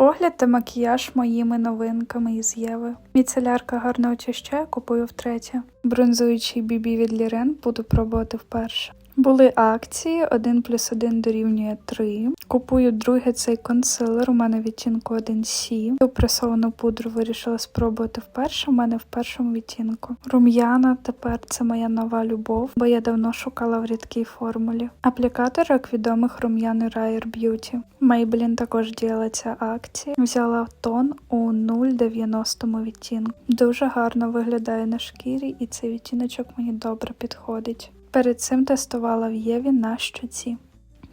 Огляд та макіяж моїми новинками із Єви. Міцелярка гарно очищає, купую втретє. Бронзуючий бібі від Лірен буду пробувати вперше. Були акції 1 плюс 1 дорівнює 3. Купую другий цей консилер. У мене відтінку 1C. Цю пресовану пудру вирішила спробувати вперше. У мене в першому відтінку. Рум'яна тепер це моя нова любов, бо я давно шукала в рідкій формулі. Аплікатор, як відомих рум'яни Rare Beauty. Maybelline також діяла ця акція. Взяла тон у 0,90 відтінку. Дуже гарно виглядає на шкірі, і цей відтіночок мені добре підходить. Перед цим тестувала в Єві на щоці.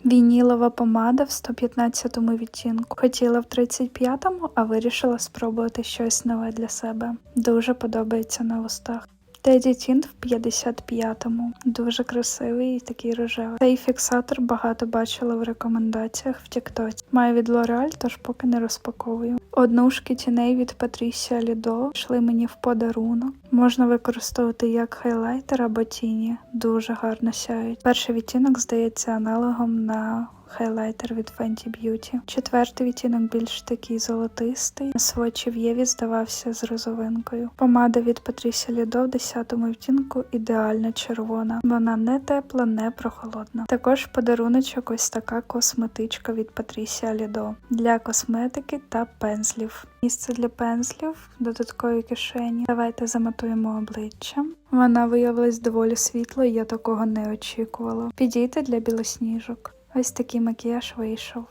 Вінілова помада в 115 му відтінку. Хотіла в 35-му, а вирішила спробувати щось нове для себе. Дуже подобається на устах. Теді Тінт в 55-му. Дуже красивий і такий рожевий. Цей фіксатор багато бачила в рекомендаціях в Тіктоці. Маю від L'Oreal, тож поки не розпаковую. Однушки тіней від Patricia Lido йшли мені в подарунок. Можна використовувати як хайлайтер або тіні. Дуже гарно сяють. Перший відтінок здається аналогом на хайлайтер від Fenty Beauty. Четвертий відтінок більш такий золотистий. Свочі в Єві здавався з розовинкою. Помада від Patricia Lido в 10 відтінку ідеально червона. Вона не тепла, не прохолодна. Також подаруночок ось така косметичка від Patricia Lido для косметики та пензлів. Місце для пензлів, додаткові кишені. Давайте замотуємо обличчя. Вона виявилась доволі світлою, я такого не очікувала. Підійти для білосніжок. Ось такий макіяж вийшов.